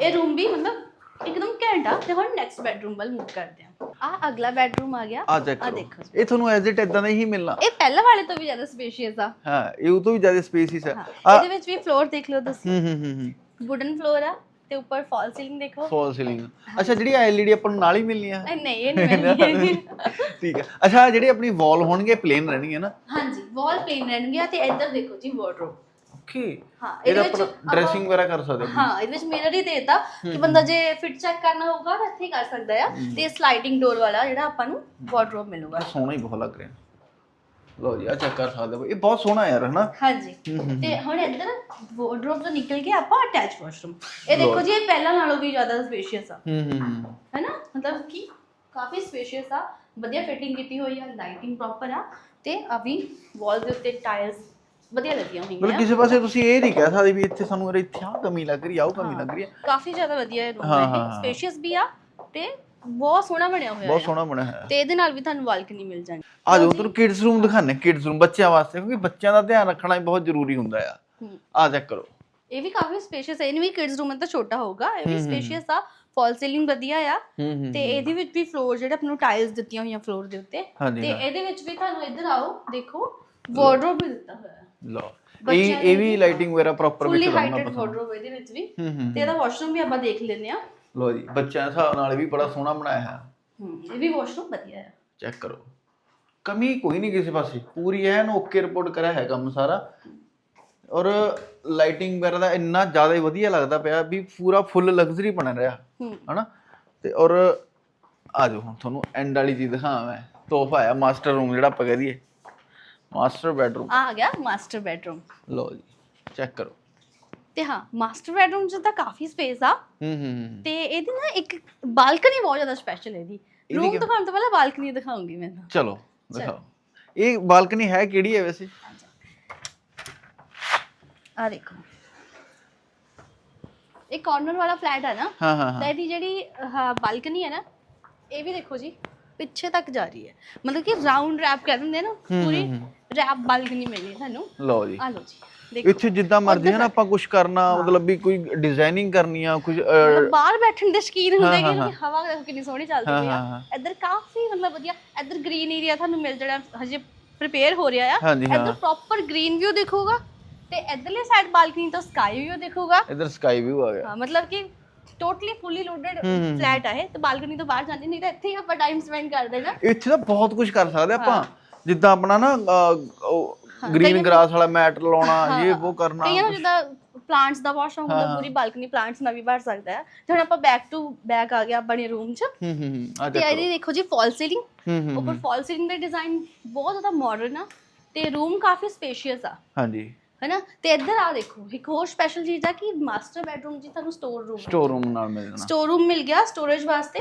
ਇਹ ਰੂਮ ਵੀ ਮਤਲਬ ਇੱਕਦਮ ਘੈਂਟ ਆ ਤੇ ਹੁਣ ਨੈਕਸਟ ਬੈਡਰੂਮ ਵੱਲ ਮੂਵ ਕਰਦੇ ਆ ਆ ਅਗਲਾ ਬੈਡਰੂਮ ਆ ਗਿਆ। ਆ ਦੇਖੋ। ਇਹ ਤੁਹਾਨੂੰ ਐਜ਼ ਇਟ ਇਦਾਂ ਦਾ ਹੀ ਮਿਲਣਾ। ਇਹ ਪਹਿਲਾਂ ਵਾਲੇ ਤੋਂ ਵੀ ਜ਼ਿਆਦਾ ਸਪੇਸ਼ੀਅਸ ਆ। ਹਾਂ ਇਹ ਉਹ ਤੋਂ ਵੀ ਜ਼ਿਆਦਾ ਸਪੇਸਿਸ ਆ। ਇਹਦੇ ਵਿੱਚ ਵੀ ਫਲੋਰ ਦੇਖ ਲਓ ਤੁਸੀਂ। ਹੂੰ ਹੂੰ ਹੂੰ। ਵੁਡਨ ਫਲੋਰ ਆ ਤੇ ਉੱਪਰ ਫਾਲ ਸੀਲਿੰਗ ਦੇਖੋ। ਫਾਲ ਸੀਲਿੰਗ ਅੱਛਾ ਜਿਹੜੀ ਐਲਈਡੀ ਆਪਾਂ ਨੂੰ ਨਾਲ ਹੀ ਮਿਲਣੀ ਆ। ਨਹੀਂ ਇਹ ਨਹੀਂ ਮਿਲਣੀ। ਠੀਕ ਹੈ ਅੱਛਾ ਜਿਹੜੀ ਆਪਣੀ ਵਾਲ ਹੋਣਗੇ ਪਲੇਨ ਰਹਿਣਗੇ ਨਾ? ਹਾਂਜੀ ਵਾਲ ਪਲੇਨ ਰਹਿਣਗੇ ਤੇ ਇੱਧਰ ਦੇਖੋ ਜੀ ਵਾਰਡਰੋਬ ਓਕੇ ਹਾਂ ਇਹਦਾ ਵਿੱਚ ਡਰੈਸਿੰਗ ਵਗੈਰਾ ਕਰ ਸਕਦੇ ਹਾਂ। ਹਾਂ ਇਹਦੇ ਵਿੱਚ ਮਿਰਰ ਹੀ ਦੇਤਾ ਕਿ ਬੰਦਾ ਜੇ ਫਿਟ ਚੈੱਕ ਕਰਨਾ ਹੋਊਗਾ ਤਾਂ ਇੱਥੇ ਕਰ ਸਕਦਾ ਆ। ਤੇ ਸਲਾਈਡਿੰਗ ਡੋਰ ਵਾਲਾ ਜਿਹੜਾ ਆਪਾਂ ਨੂੰ ਵਾਰਡਰੋਬ ਮਿਲੂਗਾ। ਸੋਹਣਾ ਹੀ ਬਹੁਤ ਲੱਗ ਰਿਹਾ। ਲਓ ਜੀ ਆ ਚੈੱਕ ਕਰ ਸਕਦੇ ਹੋ। ਇਹ ਬਹੁਤ ਸੋਹਣਾ ਯਾਰ ਹਨਾ? ਹਾਂਜੀ। ਤੇ ਹੁਣ ਇੱਧਰ ਵਾਰਡਰੋਬ ਤੋਂ ਨਿਕਲ ਕੇ ਆਪਾਂ ਅਟੈਚ ਵਾਸ਼ਰੂਮ ਇਹ ਦੇਖੋ ਜੀ ਇਹ ਪਹਿਲਾਂ ਨਾਲੋਂ ਵੀ ਜ਼ਿਆਦਾ ਸਪੇਸ਼ੀਅਸ ਆ। ਹੂੰ ਹੂੰ ਹੈਨਾ? ਮਤਲਬ ਕਿ ਕਾਫੀ ਸਪੇਸ਼ੀਅਸ ਆ। ਵਧੀਆ ਫਿਟਿੰਗ ਕੀਤੀ ਹੋਈ ਆ ਲਾਈਟਿੰਗ ਪ੍ਰੋਪਰ ਆ। ਤੇ ਅਭੀ ਵਾਲ ਦੇ ਉੱਤੇ ਟਾਇਲਸ ਵਧੀਆ ਲੱਗੀਆਂ ਮਤਲਬ ਹੋਈਆਂ ਆ। ਕਿਸੇ ਪਾਸੇ ਤੁਸੀਂ ਇਹ ਨਹੀਂ ਕਹਿ ਸਕਦੇ ਵੀ ਇੱਥੇ ਸਾਨੂੰ ਇੱਥੇ ਆ ਕਮੀ ਲੱਗ ਰਹੀ ਆ ਉਹ ਕਮੀ ਲੱਗ ਰਹੀ ਆ। ਕਾਫੀ ਜ਼ਿਆਦਾ ਵਧੀਆ ਰੂਮ ਹਾਂ, ਇਹ ਹਾਂ। ਸਪੇਸ਼ੀਅਸ ਵੀ ਆ ਤੇ ਬਹੁਤ ਸੋਹਣਾ ਬਣਿਆ ਹੋਇਆ ਬਹੁਤ ਸੋਹਣਾ ਬਣਿਆ ਹੈ ਤੇ ਇਹਦੇ ਨਾਲ ਵੀ ਤੁਹਾਨੂੰ ਬਾਲਕਨੀ ਮਿਲ ਜਾਣੀ। ਆ ਜਾਓ ਤੁਹਾਨੂੰ ਕਿਡਸ ਰੂਮ ਦਿਖਾਣੇ ਕਿਡਸ ਰੂਮ ਬੱਚਿਆਂ ਵਾਸਤੇ ਕਿਉਂਕਿ ਬੱਚਿਆਂ ਦਾ ਧਿਆਨ ਰੱਖਣਾ ਬਹੁਤ ਜ਼ਰੂਰੀ ਹੁੰਦਾ ਆ। ਆ ਚੈੱਕ ਕਰੋ। ਇਹ ਵੀ ਕਾਫੀ ਸਪੇਸ਼ੀਅਸ ਹੈ ਇਹ ਵੀ ਕਿਡਸ ਰੂਮ ਤਾਂ ਛੋਟਾ ਹੋਊਗਾ ਇਹ ਵੀ ਸਪੇਸ਼ੀਅਸ ਆ ਫਾਲ ਸੀਲਿੰਗ ਵਧੀਆ ਆ। ਤੇ ਇਹਦੇ ਵਿੱਚ ਵੀ ਫਲੋਰ ਜਿਹੜੇ ਆਪਾਂ ਨੂੰ ਟਾਈਲਸ ਦਿੱਤੀਆਂ ਹੋਈਆਂ ਫਲੋਰ ਦੇ ਉੱਤੇ ਤੇ ਇਹਦੇ ਵਿੱਚ ਵੀ ਤੁਹਾਨੂੰ ਇੱਧਰ ਆਓ ਦੇਖੋ ਵਾਰਡਰੋਬ ਵੀ ਦਿੱਤਾ ਹੋਇਆ। ਹੈ ਲਓ ਇਹ ਇਹ ਵੀ ਲਾਈਟਿੰਗ ਵਗੈਰਾ ਪ੍ਰੋਪਰ ਫੁੱਲੀ ਵਿੱਚ ਲਾਉਣਾ ਹਾਈਟਡ ਪਸੰਦ। ਵਾਰਡਰੋਬ ਇਹਦੇ ਵਿੱਚ ਵੀ। ਹੂੰ ਹੂੰ ਤੇ ਇਹਦਾ ਵਾਸ਼ਰੂਮ ਵੀ ਆਪਾਂ ਦੇਖ ਲੈਂਦੇ ਆ ਲਓ ਜੀ ਬੱਚਿਆਂ ਦੇ ਹਿਸਾਬ ਨਾਲ ਵੀ ਬੜਾ ਸੋਹਣਾ ਬਣਾਇਆ ਹੈ ਇਹ ਵੀ ਵਾਸ਼ਰੂਮ ਵਧੀਆ ਹੈ ਚੈੱਕ ਕਰੋ। ਕਮੀ ਕੋਈ ਨਹੀਂ ਕਿਸੇ ਪਾਸੇ ਪੂਰੀ ਐਨ ਓਕੇ ਰਿਪੋਰਟ ਕਰਿਆ ਹੈ ਕੰਮ ਸਾਰਾ। ਔਰ ਲਾਈਟਿੰਗ ਵਗੈਰਾ ਦਾ ਇੰਨਾ ਜ਼ਿਆਦਾ ਹੀ ਵਧੀਆ ਲੱਗਦਾ ਪਿਆ ਵੀ ਪੂਰਾ ਫੁੱਲ ਲਗਜ਼ਰੀ ਬਣ ਰਿਹਾ ਹਨਾ? ਤੇ ਔਰ ਆ ਜਾਓ ਹੁਣ ਤੁਹਾਨੂੰ ਐਂਡ ਵਾਲੀ ਚੀਜ਼ ਦਿਖਾਵਾਂ ਮੈਂ। ਤੋਹਫਾ ਆਇਆ ਮਾਸਟਰ ਰੂਮ ਜਿਹੜਾ ਆਪਾਂ ਕਹਿ ਦਈਏ। ਮਾਸਟਰ ਬੈਡਰੂਮ ਆ ਗਿਆ ਮਾਸਟਰ ਬੈਡਰੂਮ ਲਓ ਜੀ ਚੈੱਕ ਕਰੋ। ਤੇ ਹਾਂ ਮਾਸਟਰ ਬੈਡਰੂਮ 'ਚ ਤਾਂ ਕਾਫੀ ਸਪੇਸ ਆ। ਹੂੰ ਹੂੰ ਤੇ ਇਹਦੀ ਨਾ ਇੱਕ ਬਾਲਕਨੀ ਬਹੁਤ ਜ਼ਿਆਦਾ ਸਪੈਸ਼ਲ ਹੈ ਇਹਦੀ। ਰੂਮ ਦਿਖਾਉਣ ਤੋਂ ਪਹਿਲਾਂ ਬਾਲਕਨੀ ਦਿਖਾਉਂਗੀ ਮੈਂ ਤਾਂ। ਚਲੋ ਦਿਖਾਓ। ਇਹ ਬਾਲਕਨੀ ਹੈ ਕਿਹੜੀ ਹੈ ਵੈਸੇ? ਆ ਦੇਖੋ। ਇਹ ਕਾਰਨਰ ਵਾਲਾ ਫਲੈਟ ਹੈ ਨਾ? ਹਾਂ ਹਾਂ ਤਾਂ ਇਹਦੀ ਜਿਹੜੀ ਬਾਲਕਨੀ ਹੈ ਨਾ ਇਹ ਵੀ ਦੇਖੋ ਜੀ ਪਿੱਛੇ ਤੱਕ ਜਾ ਰਹੀ ਹੈ। ਮਤਲਬ ਕਿ ਰਾਉਂਡ ਰੈਪ ਕਰ ਦਿੰਦੇ ਨਾ ਪੂਰੀ ਰੈਪ ਬਾਲਕਨੀ ਹੈ ਤੁਹਾਨੂੰ ਲਓ ਜੀ। ਆ ਲਓ ਜੀ। ਇੱਥੇ ਜਿੱਦਾਂ ਮਰਜ਼ੀ ਹੈ ਨਾ ਆਪਾਂ ਕੁਝ ਕਰਨਾ ਮਤਲਬ ਵੀ ਕੋਈ ਡਿਜ਼ਾਈਨਿੰਗ ਕਰਨੀ ਆ ਕੁਝ ਮਤਲਬ ਬਾਹਰ ਬੈਠਣ ਦੇ ਸ਼ਕੀਨ ਹੁੰਦੇ ਕਿ ਹਵਾ ਦੇਖੋ ਕਿੰਨੀ ਸੋਹਣੀ ਚੱਲਦੀ ਪਈ ਆ। ਇੱਧਰ ਕਾਫੀ ਮਤਲਬ ਵਧੀਆ ਇੱਧਰ ਗ੍ਰੀਨ ਏਰੀਆ ਤੁਹਾਨੂੰ ਮਿਲ ਜਿਹੜਾ ਹਜੇ ਪ੍ਰਿਪੇਅਰ ਹੋ ਰਿਹਾ ਆ। ਇੱਧਰ ਪ੍ਰੋਪਰ ਗ੍ਰੀਨ ਵਿਊ ਦਿਖੂਗਾ ਤੇ ਇੱਧਰਲੇ ਸਾਈਡ ਬਾਲਕਨੀ ਤੋਂ ਸਕਾਈ ਵਿਊ ਦਿਖੂਗਾ। ਇਧਰ ਸਕਾਈ ਵਿਊ ਆ ਗਿਆ। ਹਾਂ ਮਤਲਬ ਕਿ ਟੋਟਲੀ ਫੁੱਲੀ ਲੋਡਡ। ਫਲੈਟ ਆ ਇਹ। ਤੇ ਬਾਲਕਨੀ ਤੋਂ ਬਾਹਰ ਜਾਂਦੇ ਨਹੀਂ ਤਾਂ ਇੱਥੇ ਹੀ ਆਪਾਂ ਟਾਈਮ ਸਪੈਂਡ ਕਰਦੇ ਨਾ ਇੱਥੇ ਤਾਂ ਬਹੁਤ ਕੁਝ ਕਰ ਸਕਦੇ ਆਪਾਂ। ਜਿੱਦਾਂ ਆਪਣਾ ਨਾ ਗ੍ਰੀਨ ਗ੍ਰਾਸ ਵਾਲਾ ਮੈਟ ਲਾਉਣਾ ਇਹ ਉਹ ਕਰਨਾ। ਕਈਆਂ ਨੂੰ ਜਿੱਦਾਂ ਪਲਾਂਟਸ ਦਾ ਵਾਸ਼ਰੂਮ ਹੁੰਦਾ ਹਾਂ। ਪੂਰੀ ਬਾਲਕਨੀ ਪਲਾਂਟਸ ਨਾਲ ਵੀ ਭਰ ਸਕਦਾ ਹੈ। ਤੇ ਹੁਣ ਆਪਾਂ ਬੈਕ ਟੂ ਬੈਕ ਆ ਗਿਆ ਆਪਣੇ ਰੂਮ 'ਚ। ਹੂੰ ਹੂੰ ਹੂੰ ਆ ਤੇ ਇਹਦੀ ਦੇਖੋ ਜੀ ਫਾਲ ਸੀਲਿੰਗ ਹੂੰ ਹੂੰ ਉੱਪਰ ਫਾਲ ਸੀਲਿੰਗ ਦਾ ਡਿਜ਼ਾਈਨ ਬਹੁਤ ਜ਼ਿਆਦਾ ਮਾਡਰਨ ਆ ਤੇ ਰੂਮ ਕਾਫੀ ਸਪੇਸ਼ੀਅਸ ਆ। ਹਾਂਜੀ। ਹੈਨਾ? ਤੇ ਇੱਧਰ ਆ ਦੇਖੋ ਇੱਕ ਹੋਰ ਸਪੈਸ਼ਲ ਚੀਜ਼ ਆ ਕਿ ਮਾਸਟਰ ਬੈਡਰੂਮ ਜੀ ਤੁਹਾਨੂੰ ਸਟੋਰ ਰੂਮ ਸਟੋਰ ਰੂਮ ਨਾਲ ਮਿਲ ਜਾਣਾ। ਸਟੋਰ ਰੂਮ ਮਿਲ ਗਿਆ ਸਟੋਰੇਜ ਵਾਸਤੇ।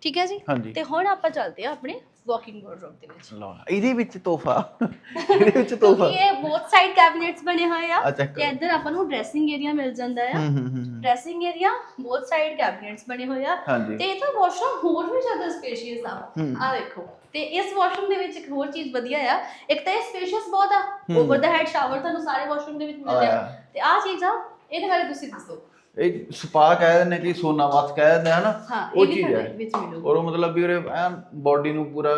ਠੀਕ ਹੈ ਜੀ? ਤੇ ਹੁਣ ਆਪਾਂ ਚੱਲਦੇ ਆ ਆਪਣੇ ਵਾਕਿੰਗ ਵਾਰਡਰੋਬ ਦੇ ਵਿੱਚ। ਲਓ ਇਹਦੇ ਵਿੱਚ ਤੋਹਫਾ। ਇਹਦੇ ਵਿੱਚ ਤੋਹਫਾ। ਇਹ ਬੋਥ ਸਾਈਡ ਕੈਬਨੇਟਸ ਬਣੇ ਹੋਏ ਆ। ਅੱਛਾ, ਤੇ ਇੱਧਰ ਆਪਾਂ ਨੂੰ ਡਰੈਸਿੰਗ ਏਰੀਆ ਮਿਲ ਜਾਂਦਾ ਆ। ਹੂੰ ਹੂੰ ਹੂੰ ਹੂੰ। Dressing area both side cabinets ਬਣੇ ਹੋਏ ਆ। ਹਾਂਜੀ। ਤੇ ਇਹ ਤਾਂ ਵਾਸ਼ਰੂਮ ਹੋਰ ਵੀ ਜ਼ਿਆਦਾ ਸਪੇਸ਼ੀਅਸ ਆ। ਹੂੰ। ਆ ਦੇਖੋ। ਤੇ ਇਸ ਵਾਸ਼ਰੂਮ ਦੇ ਵਿੱਚ ਇੱਕ ਹੋਰ ਚੀਜ਼ ਵਧੀਆ ਆ। ਇੱਕ ਤਾਂ ਇਹ ਸਪੇਸ਼ੀਅਸ ਬਹੁਤ ਆ। ਓਵਰ ਦਾ ਹੈਡ ਸ਼ਾਵਰ ਤੁਹਾਨੂੰ ਸਾਰੇ ਵਾਸ਼ਰੂਮ ਦੇ ਵਿੱਚ ਮਿਲਦੇ ਆ। ਆਇਆ। ਤੇ ਆ ਚੀਜ਼ ਆ ਇਹਦੇ ਬਾਰੇ ਤੁਸੀਂ ਦੱਸੋ। ਇਹ ਸਪਾ ਕਹਿ ਦਿੰਦੇ ਕਿ ਸੋਨਾ ਵਾਸ ਕਹਿ ਦਿੰਦੇ ਹਨਾ ਹਾਂ ਉਹ ਵੀ ਚੀਜ਼ ਹੈ। ਵਿੱਚ ਮਿਲੂਗਾ। ਔਰ ਉਹ ਮਤਲਬ ਵੀ ਉਹਰੇ ਐਨ ਬਾਡੀ ਨੂੰ ਪੂਰਾ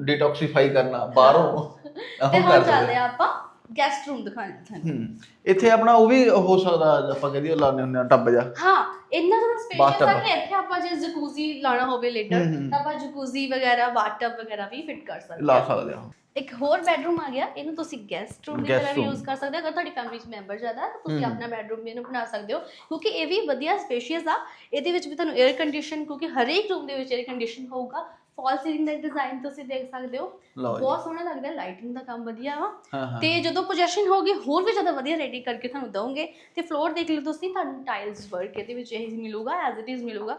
ਡਿਟੌਕਸੀਫਾਈ ਕਰਨਾ ਬਾਹਰੋਂ ਉਹ ਤੇ ਹੁਣ ਚੱਲਦੇ ਆ ਆਪਾਂ ਗੈਸਟ ਰੂਮ ਦਿਖਾਣਾ ਤੁਹਾਨੂੰ ਹੂੰ ਇੱਥੇ ਆਪਣਾ ਉਹ ਵੀ ਹੋ ਸਕਦਾ ਆਪਾਂ ਕਹਿੰਦੇ ਲਾਉਂਦੇ ਹੁੰਦੇ ਆ ਟੱਬ ਜਾ ਹਾਂ ਇੰਨਾ ਜ਼ਿਆਦਾ ਸਪੇਸ਼ੀਅਸ ਆ Bathtub। ਕਿ ਇੱਥੇ ਆਪਾਂ ਜੇ ਜਕੂਜ਼ੀ ਲਾਣਾ ਹੋਵੇ ਲੇਟਰ ਹੂੰ, ਹੂੰ। ਤਾਂ ਆਪਾਂ ਜਕੂਜ਼ੀ ਵਗੈਰਾ ਬਾਥਟਬ ਵਗੈਰਾ ਵੀ ਫਿੱਟ ਕਰ ਸਕਦੇ ਲਾ ਹਾਂ ਸਕਦੇ ਆ ਇੱਕ ਹੋਰ ਬੈਡਰੂਮ ਆ ਗਿਆ ਇਹਨੂੰ ਤੁਸੀਂ ਗੈਸਟ ਰੂਮ ਦੀ ਤਰ੍ਹਾਂ ਵੀ। ਯੂਜ਼ ਕਰ ਸਕਦੇ ਹੋ ਅਗਰ ਤੁਹਾਡੀ ਫੈਮਿਲੀ 'ਚ ਮੈਂਬਰ ਜ਼ਿਆਦਾ ਹੈ ਤਾਂ ਤੁਸੀਂ। ਆਪਣਾ ਬੈਡਰੂਮ ਵੀ ਇਹਨੂੰ ਬਣਾ ਸਕਦੇ ਹੋ ਕਿਉਂਕਿ ਇਹ ਵੀ ਵਧੀਆ ਸਪੇਸ਼ੀਅਸ ਆ ਇਹਦੇ ਵਿੱਚ ਵੀ ਤੁਹਾਨੂੰ 에ਅਰ ਕੰਡੀਸ਼ਨ ਕਿਉਂਕਿ ਹਰੇਕ ਰੂਮ ਦੇ ਵਿੱਚ 에ਅਰ ਕੰਡੀਸ਼ਨ ਹੋਊਗਾ ਫਾਲ ਸੀਲਿੰਗ ਦਾ ਡਿਜ਼ਾਈਨ ਤੁਸੀਂ ਦੇਖ ਸਕਦੇ ਹੋ। ਬਹੁਤ ਸੋਹਣਾ ਲੱਗਦਾ ਲਾਈਟਿੰਗ ਦਾ ਕੰਮ ਵਧੀਆ ਵਾ। ਹਾਂ ਹਾਂ ਤੇ ਜਦੋਂ ਪੋਜੀਸ਼ਨ ਹੋਗੀ ਹੋਰ ਵੀ ਜ਼ਿਆਦਾ ਵਧੀਆ ਰੈਡੀ ਕਰਕੇ ਤੁਹਾਨੂੰ ਦਵਾਂਗੇ ਤੇ ਫਲੋਰ ਦੇਖ ਲਓ ਤੁਸੀਂ ਤੁਹਾਨੂੰ ਟਾਈਲਸ ਵਰਕ ਇਹਦੇ ਵਿੱਚ ਇਹ ਮਿਲੂਗਾ ਐਜ਼ ਇਟ ਇਜ਼ ਮਿਲੂਗਾ।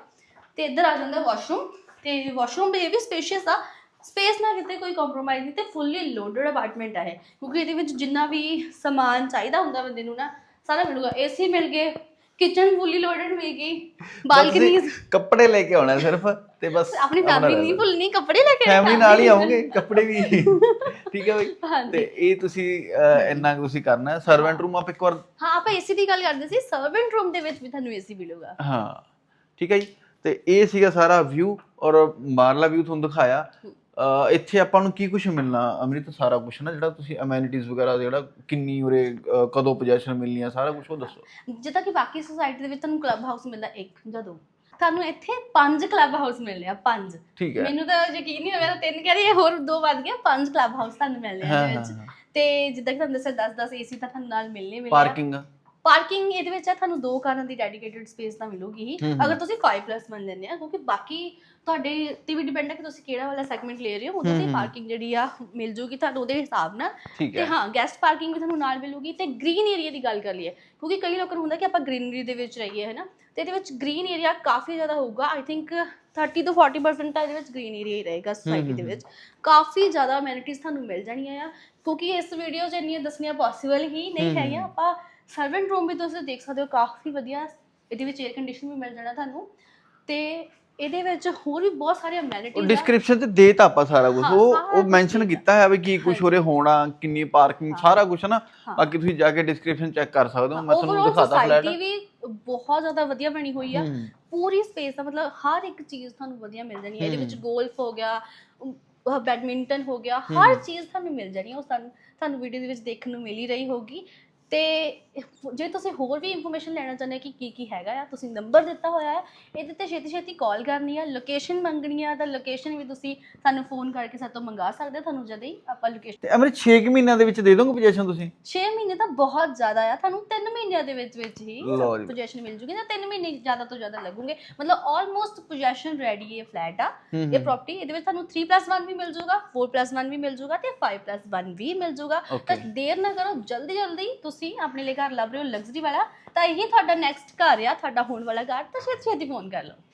ਤੇ ਇੱਧਰ ਆ ਜਾਂਦਾ ਵਾਸ਼ਰੂਮ ਤੇ ਵਾਸ਼ਰੂਮ ਵੀ ਇਹ ਵੀ ਸਪੇਸ਼ੀਅਸ ਆ। ਸਪੇਸ ਨਾਲ ਕਿਤੇ ਕੋਈ ਕੰਪਰੋਮਾਈਜ਼ ਨਹੀਂ ਤੇ ਫੁੱਲੀ ਲੋਡਡ ਅਪਾਰਟਮੈਂਟ ਆ ਇਹ। ਕਿਉਂਕਿ ਇਹਦੇ ਵਿੱਚ ਜਿੰਨਾ ਵੀ ਸਮਾਨ ਚਾਹੀਦਾ ਹੁੰਦਾ ਬੰਦੇ ਨੂੰ ਨਾ ਸਾਰਾ ਮਿਲੂਗਾ। ਏਸੀ ਮਿਲ ਗਏ ਕਿਚਨ ਫੁੱਲੀ ਲੋਡਡ ਮਿਲ ਗਈ। ਬਾਲਕਨੀਜ਼। ਬਸ ਕੱਪੜੇ ਲੈ ਕੇ ਆਉਣਾ ਸਿਰਫ ਤੇ ਬਸ ਆਪਣੀ ਫੈਮਿਲੀ ਨਹੀਂ ਭੁੱਲਣੀ ਕੱਪੜੇ ਲੈ ਕੇ ਫੈਮਿਲੀ ਨਾਲ ਹੀ ਆਉਂਗੇ ਕੱਪੜੇ ਵੀ। ਠੀਕ ਹੈ ਬਈ। ਤੇ ਇਹ ਤੁਸੀਂ ਅਹ, ਇੰਨਾ ਕੁ ਤੁਸੀਂ ਕਰਨਾ ਹੈ। ਸਰਵੈਂਟ ਰੂਮ ਆਪ ਇੱਕ ਵਾਰ ਹਾਂ ਆਪਾਂ ਏਸੀ ਦੀ ਗੱਲ ਕਰਦੇ ਸੀ। ਸਰਵੈਂਟ ਰੂਮ ਦੇ ਵਿੱਚ ਵੀ ਤੁਹਾਨੂੰ ਏਸੀ ਮਿਲੂਗਾ। ਹਾਂ। ਠੀਕ ਹੈ ਜੀ। ਤੇ ਇਹ ਸੀਗਾ ਸਾਰਾ ਵਿਊ ਔਰ ਬਾਹਰਲਾ ਵਿਊ ਤੁਹਾਨੂੰ ਦਿਖਾਇਆ। ਇੱਥੇ ਆਪਾਂ ਨੂੰ ਕੀ ਕੁਝ ਮਿਲਣਾ ਅਮ੍ਰਿਤ ਸਾਰਾ ਕੁਝ ਨਾ ਜਿਹੜਾ ਤੁਸੀਂ ਅਮੈਨਿਟੀਜ਼ ਵਗੈਰਾ ਜਿਹੜਾ ਕਿੰਨੀ ਉਰੇ ਕਦੋਂ ਪੋਜੀਸ਼ਨ ਮਿਲਣੀ ਆ ਸਾਰਾ ਕੁਝ ਉਹ ਦੱਸੋ। ਜਿੱਦਾਂ ਕਿ ਬਾਕੀ ਸੁਸਾਇਟੀ ਦੇ ਵਿੱਚ ਤੁਹਾਨੂੰ ਕਲੱਬ ਹਾਊਸ ਮਿਲਦਾ ਇੱਕ ਜਾਂ ਦੋ ਤੁਹਾਨੂੰ ਇੱਥੇ ਪੰਜ ਕਲੱਬ ਹਾਊਸ ਮਿਲਨੇ ਆ ਪੰਜ। ਠੀਕ ਹੈ। ਮੈਨੂੰ ਤਾਂ ਯਕੀਨ ਨਹੀਂ ਹੋਇਆ ਤਿੰਨ ਕਹਿ ਰਹੀ ਹੈ ਹੋਰ ਦੋ ਵੱਧ ਗਿਆ ਪੰਜ ਕਲੱਬ ਹਾਊਸ ਤੁਹਾਨੂੰ ਆ ਹਾਂ ਇਹਦੇ ਹਾਂ ਵਿੱਚ। ਤੇ ਜਿੱਦਾਂ ਕਿ ਤੁਹਾਨੂੰ ਦੱਸਿਆ 10 10 ਏਸੀ ਤਾਂ ਤੁਹਾਨੂੰ ਨਾਲ ਮਿਲਨੇ ਆ। ਪਾਰਕਿੰਗ ਪਾਰਕਿੰਗ ਇਹਦੇ ਵਿੱਚ ਹੈ ਤੁਹਾਨੂੰ ਦੋ ਕਾਰਾਂ ਦੀ ਡੈਡੀਕੇਟਿਡ ਸਪੇਸ ਤਾਂ ਮਿਲੂਗੀ ਹੀ। ਅਗਰ ਤੁਸੀਂ 5 ਪਲੱਸ ਮੰਨ ਲੈਂਦੇ ਆ ਕਿਉਂਕਿ ਬਾਕੀ ਤੁਹਾਡੇ ਤੇ ਵੀ ਡਿਪੈਂਡ ਹੈ ਕਿ ਤੁਸੀਂ ਕਿਹੜਾ ਵਾਲਾ ਸੈਗਮੈਂਟ ਲੈ ਰਹੇ ਹੋ ਉਹਦੇ ਤੇ। ਪਾਰਕਿੰਗ ਜਿਹੜੀ ਆ ਮਿਲ ਜੂਗੀ ਤੁਹਾਨੂੰ ਉਹਦੇ ਹਿਸਾਬ ਨਾਲ ਤੇ ਹੈ ਗੈਸਟ ਪਾਰਕਿੰਗ ਵੀ ਤੁਹਾਨੂੰ ਨਾਲ ਮਿਲੂਗੀ ਤੇ ਗ੍ਰੀਨ ਏਰੀਆ ਦੀ ਗੱਲ ਕਰ ਲਈਏ ਕਿਉਂਕਿ ਕਈ ਲੋਕਾਂ ਨੂੰ ਹੁੰਦਾ ਕਿ ਆਪਾਂ ਗ੍ਰੀਨਰੀ ਦੇ ਵਿੱਚ ਰਹੀਏ ਹੈ ਨਾ ਤੇ ਇਹਦੇ ਵਿੱਚ ਗ੍ਰੀਨ ਏਰੀਆ ਕਾਫੀ ਜ਼ਿਆਦਾ ਹੋਊਗਾ ਆਈ ਥਿੰਕ 30 ਤੋਂ 40% ਤਾਂ ਇਹਦੇ ਵਿੱਚ ਗ੍ਰੀਨ ਏਰੀਆ ਹੀ ਰਹੇਗਾ ਸੋਸਾਇਟੀ ਦੇ ਵਿੱਚ ਕਾਫੀ ਜ਼ਿਆਦਾ ਅਮੈਨਿਟੀਜ਼ ਤੁਹਾਨੂੰ ਮਿਲ ਜਾਣੀਆਂ ਆ ਕਿਉਂਕਿ ਇਸ ਵੀਡੀਓ 'ਚ ਇੰਨੀਆਂ ਦੱਸਣੀਆਂ ਪੋਸੀਬਲ ਹੀ ਨਹੀਂ ਹੈਗੀਆਂ। ਆਪਾਂ ਸਰਵੈਂਟ ਰੂਮ ਵੀ ਤੁਸੀਂ ਦੇਖ ਸਕਦੇ ਹੋ ਕਾਫੀ ਵਧੀਆ ਇਹਦੇ ਵਿੱਚ 에ਅਰ ਕੰਡੀਸ਼ਨ ਵੀ ਮਿਲ ਜਾਣਾ ਤੁਹਾਨੂੰ। ਤੇ ਇਹਦੇ ਵਿੱਚ ਹੋਰ ਵੀ ਬਹੁਤ ਸਾਰੇ ਉਹ ਅਮੈਨਿਟੀਜ਼ ਆ। ਡਿਸਕ੍ਰਿਪਸ਼ਨ ਤੇ ਦੇਤਾ ਆਪਾਂ ਸਾਰਾ ਕੁਝ ਉਹ ਉਹ ਮੈਂਸ਼ਨ। ਕੀਤਾ ਹੈ ਵੀ ਕੀ ਕੁਝ ਉਰੇ ਹੋਣਾ ਕਿੰਨੀ ਪਾਰਕਿੰਗ ਸਾਰਾ ਕੁਝ ਨਾ। ਬਾਕੀ ਤੁਸੀਂ ਜਾ ਕੇ ਡਿਸਕ੍ਰਿਪਸ਼ਨ ਚੈੱਕ ਕਰ ਸਕਦੇ ਹੋ। ਮੈਂ ਤੁਹਾਨੂੰ ਦਿਖਾਤਾ ਫਲੈਟ ਵੀ ਬਹੁਤ ਜ਼ਿਆਦਾ ਵਧੀਆ ਬਣੀ ਹੋਈ ਆ। ਪੂਰੀ ਸਪੇਸ ਦਾ ਮਤਲਬ ਹਰ ਇੱਕ ਚੀਜ਼ ਤੁਹਾਨੂੰ ਵਧੀਆ ਮਿਲ ਜਾਣੀ ਹੈ ਇਹਦੇ ਵਿੱਚ। ਗੋਲਫ ਹੋ ਗਿਆ ਬੈਡਮਿੰਟਨ ਹੋ ਗਿਆ ਹਰ। ਚੀਜ਼ ਤੁਹਾਨੂੰ ਮਿਲ ਜਾਣੀ ਹੈ ਉਹ ਤੁਹਾਨੂੰ ਤੁਹਾਨੂੰ ਵੀਡੀਓ ਦੇ ਵਿੱਚ ਦੇਖਣ ਨੂੰ ਮਿਲ ਹੀ ਰਹੀ ਹੋਗੀ ਤੇ ਜੇ ਤੁਸੀਂ ਹੋਰ ਵੀ ਇਨਫੋਰਮੇਸ਼ਨ ਲੈਣਾ ਚਾਹੁੰਦੇ ਹੋ ਕਿ ਕੀ ਕੀ ਹੈਗਾ ਆ ਤੁਸੀਂ ਨੰਬਰ ਦਿੱਤਾ ਹੋਇਆ ਹੈ ਇਹਦੇ ਤੇ ਛੇਤੀ ਛੇਤੀ ਕਾਲ ਕਰਨੀ ਆ ਲੋਕੇਸ਼ਨ ਮੰਗਣੀ ਆ ਤਾਂ ਲੋਕੇਸ਼ਨ ਵੀ ਤੁਸੀਂ ਸਾਨੂੰ ਫੋਨ ਕਰਕੇ ਸਾਡੇ ਤੋਂ ਮੰਗਾ ਸਕਦੇ ਹੋ ਤੁਹਾਨੂੰ ਜਦ ਹੀ ਆਪਾਂ ਲੋਕੇਸ਼ਨ ਤੇ ਅਮਰੇ 6 ਮਹੀਨਿਆਂ ਦੇ ਵਿੱਚ ਦੇ ਦੋਗੇ ਪੋਜੀਸ਼ਨ ਤੁਸੀਂ 6 ਮਹੀਨੇ ਤਾਂ ਬਹੁਤ ਜ਼ਿਆਦਾ ਆ ਤੁਹਾਨੂੰ 3 ਮਹੀਨਿਆਂ ਦੇ ਵਿੱਚ ਵਿੱਚ ਹੀ ਲਓ ਜੀ। ਪੋਜੀਸ਼ਨ ਮਿਲ ਜੂਗੀ ਨਾ 3 ਮਹੀਨੇ ਜ਼ਿਆਦਾ ਤੋਂ ਜ਼ਿਆਦਾ ਲੱਗੂਗੇ ਮਤਲਬ ਆਲਮੋਸਟ ਪੋਜੀਸ਼ਨ ਰੈਡੀ ਇਹ ਫਲੈਟ ਆ ਹੂੰ, ਇਹ ਹੂੰ। ਪ੍ਰਾਪਰਟੀ ਇਹਦੇ ਵਿੱਚ ਤੁਹਾਨੂੰ 3+1 ਵੀ ਮਿਲ ਜੂਗਾ 4+1 ਵੀ ਮਿਲ ਜੂਗਾ ਤੇ 5+1 ਵੀ ਮਿਲ ਜੂਗਾ ਤਾਂ Okay. ਦੇਰ ਨਾ ਕਰੋ ਜਲਦੀ ਜਲਦੀ ਤੁਸੀਂ, ਆਪਣੇ ਲਈ ਘਰ ਲੱਭ ਰਹੇ ਹੋ ਲਗਜ਼ਰੀ ਵਾਲਾ, ਤਾਂ ਇਹੀ ਤੁਹਾਡਾ ਨੈਕਸਟ ਘਰ ਆ, ਤੁਹਾਡਾ ਹੋਣ ਵਾਲਾ ਘਰ, ਤਾਂ ਛੇਤੀ ਛੇਤੀ ਫੋਨ ਕਰ ਲਓ।